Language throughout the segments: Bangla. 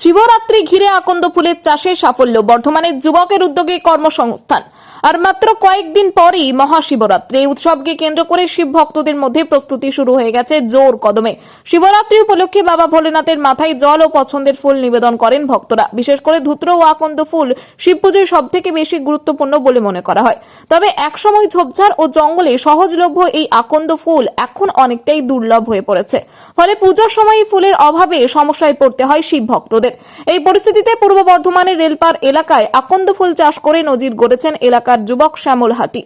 শিবরাত্রি ঘিরে আকন্দ ফুলের চাষে সাফল্য বর্ধমানের যুবকের উদ্যোগে কর্মসংস্থান। আর মাত্র কয়েকদিন পরই মহাশিবরাত্রি। উৎসবকে কেন্দ্র করে শিব ভক্তদের মধ্যে প্রস্তুতি শুরু হয়ে গেছে জোর কদমে। শিবরাত্রি উপলক্ষে বাবা ভোলেনাথের মাথায় জল ও পছন্দের ফুল নিবেদন করেন ভক্তরা। বিশেষ করে ধুত্র ও আকন্দ ফুল শিব পুজোর সব থেকে বেশি গুরুত্বপূর্ণ বলে মনে করা হয়। তবে একসময় ঝোপঝাড় ও জঙ্গলে সহজলভ্য এই আকন্দ ফুল এখন অনেকটাই দুর্লভ হয়ে পড়েছে। ফলে পুজোর সময় ফুলের অভাবে সমস্যায় পড়তে হয় শিব ভক্তদের। এই পরিস্থিতিতে পূর্ব বর্ধমানের রেলপার এলাকায় আকন্দ ফুল চাষ করে নজির গড়েছেন এলাকার যুবক শ্যামল হাটি।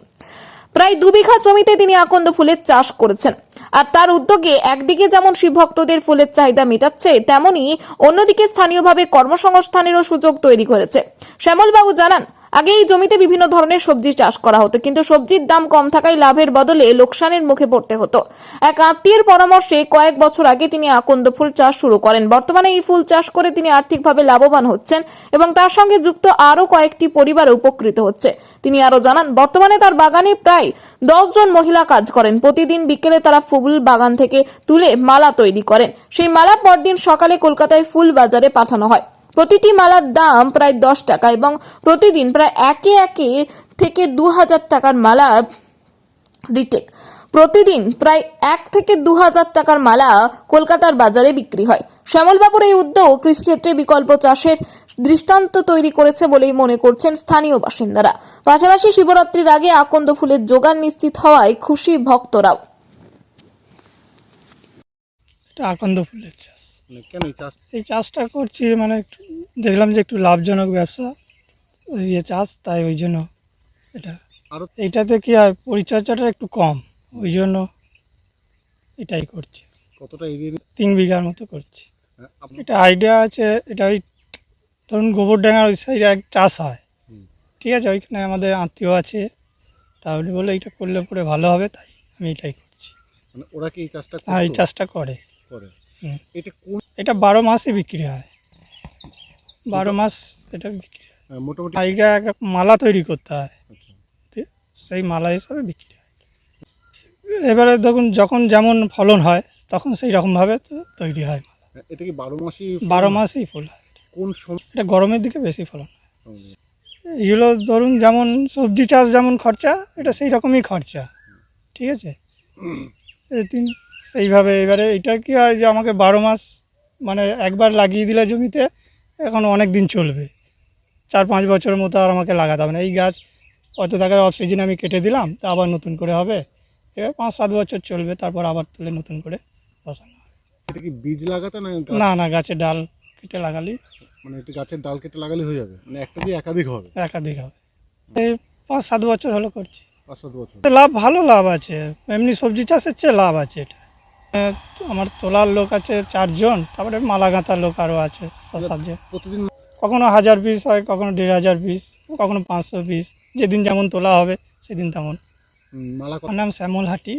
প্রায় দু বিঘা জমিতে তিনি আকন্দ ফুলের চাষ করেছেন। আর তার উদ্যোগে একদিকে যেমন শিব ভক্তদের ফুলের চাহিদা মেটাচ্ছে, তেমনি অন্যদিকে স্থানীয়ভাবে কর্মসংস্থানেরও সুযোগ তৈরি করেছে। শ্যামলবাবু জানান, আগে এই জমিতে বিভিন্ন ধরনের সবজি চাষ করা হতো, কিন্তু সবজির দাম কম থাকায় লাভের বদলে লোকসানের মুখে পড়তে হতো। এক আত্মীয়ের পরামর্শে কয়েক বছর আগে তিনি আকন্দ ফুল চাষ শুরু করেন। বর্তমানে এই ফুল চাষ করে তিনি আর্থিকভাবে লাভবান হচ্ছেন এবং তার সঙ্গে যুক্ত আরও কয়েকটি পরিবার উপকৃত হচ্ছে। তিনি আরও জানান, বর্তমানে তার বাগানে প্রায় দশ জন মহিলা কাজ করেন। প্রতিদিন বিকেলে তারা ফুল বাগান থেকে তুলে মালা তৈরি করেন। সেই মালা পরদিন সকালে কলকাতায় ফুল বাজারে পাঠানো হয়। প্রতিটি মালার দাম প্রায় দশ টাকা এবং প্রতিদিন প্রায় একে একে থেকে দু হাজার টাকার মালা রিটেক প্রতিদিন প্রায় এক থেকে দু হাজার টাকার মালা কলকাতার বাজারে বিক্রি হয়। শ্যামলবাবুর এই উদ্যোগ কৃষিক্ষেত্রে বিকল্প চাষের দৃষ্টান্ত তৈরি করেছে বলেই মনে করছেন স্থানীয় বাসিন্দারা। পাশাপাশি শিবরাত্রির আগে আকন্দ ফুলের যোগান নিশ্চিত হওয়ায় খুশি ভক্তরাও। এটা আকন্দ ফুলের চাষ। মানে কেন এই চাষ? এই চাষটা করছি মানে একটু দেখলাম যে একটু লাভজনক ব্যবসা ওই ইয়ে চাষ তাই ওই জন্য এটা। আরও এইটাতে কি হয় পরিচর্যাটা একটু কম ওই জন্য এটাই করছি। কতটা এরিয়া তিন বিঘার মতো করছি। এটা আইডিয়া আছে এটা ওই ধরুন গোবরডাঙ্গার ওই সাইডে এক চাষ হয়। ঠিক আছে ওইখানে আমাদের আত্মীয় আছে। তাহলে বলে এটা করলে পরে ভালো হবে তাই আমি এটাই করছি। মানে ওরা কি এই চাষটা আর এই চাষটা করে। এটা কোন এটা বারো মাসই বিক্রি হয়। বারো মাস এটা বিক্রি হয়। আহ, মোটামুটি একটা মালা তৈরি করতে হয়। আচ্ছা। ঠিক? সেই মালা হিসাবে বিক্রি হয়। এবারে দেখুন যখন যেমন ফলন হয় তখন সেই রকমভাবে তৈরি হয় মালা। হ্যাঁ, এটা কি বারো মাসই বারো মাসই ফুল হয়। কোন সময় এটা গরমের দিকে বেশি ফলন। হয় এগুলো ধরুন যেমন সবজি চাষ যেমন খরচা এটা সেই রকমই খরচা ঠিক আছে? তিন সেইভাবে এবারে এটা কি হয় যে আমাকে বারো মাস মানে একবার লাগিয়ে দিলে জমিতে এখন অনেক দিন চলবে। চার পাঁচ বছরের মতো আর আমাকে লাগাতে হবে না। এই গাছ অত টাকায় অফ সিজন আমি কেটে দিলাম তা আবার নতুন করে হবে। এবার পাঁচ সাত বছর চলবে তারপর আবার তুলে নতুন করে বসানো হবে। এটা কি বীজ লাগাতে না না না গাছের ডাল কেটে লাগালেই মানে এটা গাছের ডাল কেটে লাগালে হয়ে যাবে। মানে একটা দিয়ে একাধিক হবে। একাধিক হবে। এই পাঁচ সাত বছর হলো করছি। পাঁচ সাত বছর। লাভ ভালো লাভ আছে। এমনি সবজি চাষের চেয়ে লাভ আছে এটা। আমার তোলার লোক আছে চারজন তারপরে মালা গাঁথার লোক আরও আছে ছ সাতজন। প্রতিদিন কখনো হাজার পিস হয় কখনো দেড় হাজার পিস কখনো পাঁচশো পিস। যেদিন যেমন তোলা হবে সেদিন তেমন। আমার নাম শ্যামল হাটি।